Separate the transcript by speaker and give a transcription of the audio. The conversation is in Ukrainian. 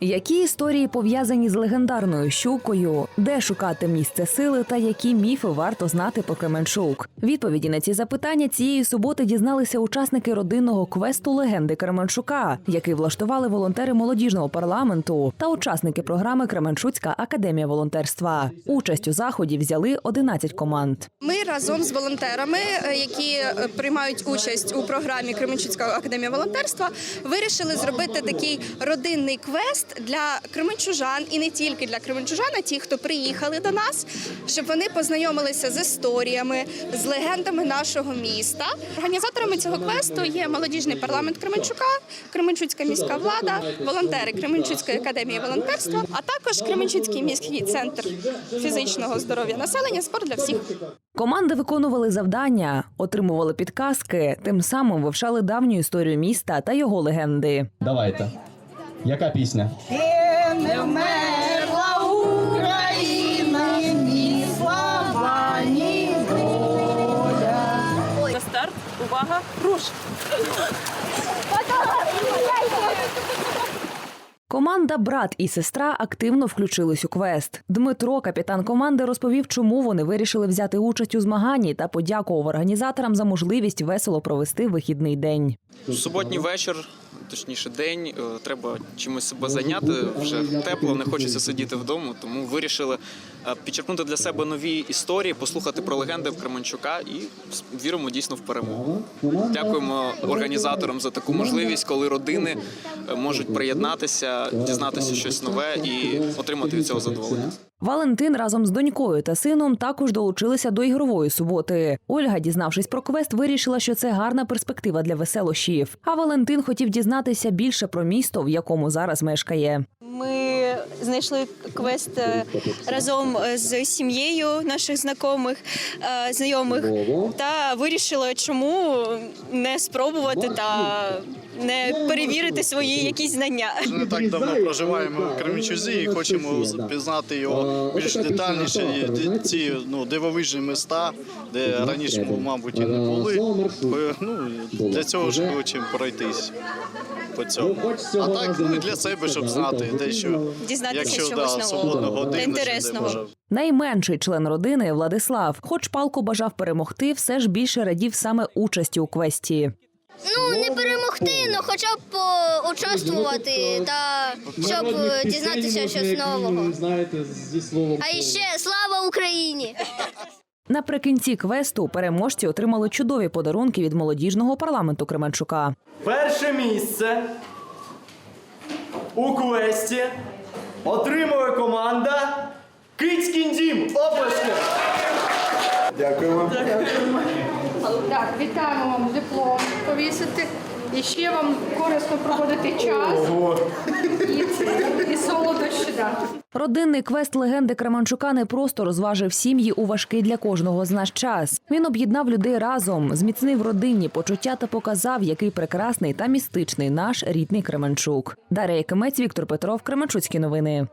Speaker 1: Які історії пов'язані з легендарною щукою, де шукати місце сили та які міфи варто знати про Кременчук? Відповіді на ці запитання цієї суботи дізналися учасники родинного квесту легенди Кременчука, який влаштували волонтери молодіжного парламенту та учасники програми Кременчуцька академія волонтерства. Участь у заході взяли 11 команд.
Speaker 2: Ми разом з волонтерами, е, які е, приймають участь у програмі Кременчуцька академія волонтерства, вирішили зробити такий родинний квест для кременчужан і не тільки для кременчужан, а ті, хто приїхали до нас, щоб вони познайомилися з історіями, з легендами нашого міста. Організаторами цього квесту є молодіжний парламент Кременчука, Кременчуцька міська влада, волонтери Кременчуцької академії волонтерства, а також Кременчуцький міський центр фізичного здоров'я населення спорт для всіх.
Speaker 1: Команди виконували завдання, отримували підказки, тим самим вивчали давню історію міста та його легенди.
Speaker 3: Давайте. Яка пісня?
Speaker 4: Не вмерла Україна, ні слава, ні воля.
Speaker 5: На старт, увага, руш!
Speaker 1: Команда брат і сестра активно включились у квест. Дмитро, капітан команди, розповів, чому вони вирішили взяти участь у змаганні та подякував організаторам за можливість весело провести вихідний день.
Speaker 6: Суботній вечір, точніше день, е, треба чимось себе зайняти. Вже тепло, не хочеться сидіти вдома, тому вирішили е, підчерпнути для себе нові історії, послухати про легенди Кременчука і віримо дійсно в перемогу. Дякуємо організаторам за таку можливість, коли родини е, можуть приєднатися, дізнатися щось нове і отримати від цього задоволення.
Speaker 1: Валентин разом з донькою та сином також долучилися до ігрової суботи. Ольга, дізнавшись про квест, вирішила, що це гарна перспектива для веселощів. А Валентин хотів дізнатися більше про місто, в якому зараз мешкає.
Speaker 7: Ми знайшли квест е, разом з сім'єю наших знайомих, е, знайомих та вирішили, чому не спробувати та не перевірити свої якісь знання.
Speaker 8: не так давно проживаємо в Кременчузі і хочемо пізнати його більш детальніше. Ці ну, дивовижні міста, де раніше, мабуть, і не були. Е, Ну, для цього ж хочемо пройтись по цьому. А так ну, для себе, щоб знати дещо.
Speaker 7: Дізнатися
Speaker 8: Якщо
Speaker 7: чогось
Speaker 8: да,
Speaker 7: нового та інтересного.
Speaker 1: Найменший член родини Владислав, хоч палко бажав перемогти, все ж більше радів саме участі у квесті.
Speaker 9: Ну, не перемогти, але хоча б поучаствувати та щоб е, дізнатися щось нового.
Speaker 3: Знаєте, зі словом.
Speaker 9: А ще слава Україні!
Speaker 1: Наприкінці квесту переможці отримали чудові подарунки від молодіжного парламенту Кременчука.
Speaker 10: Перше місце у квесті отримує команда Кицькін дім. Оплески! Дякуємо.
Speaker 11: Так, вітаємо вам диплом повісити. І ще вам корисно проводити час і, і солодощі дати.
Speaker 1: Родинний квест легенди Кременчука не просто розважив сім'ї у важкий для кожного з нас час. Він об'єднав людей разом, зміцнив родинні почуття та показав, який прекрасний та містичний наш рідний Кременчук. Дар'я Якимець, Віктор Петров, Кременчуцькі новини.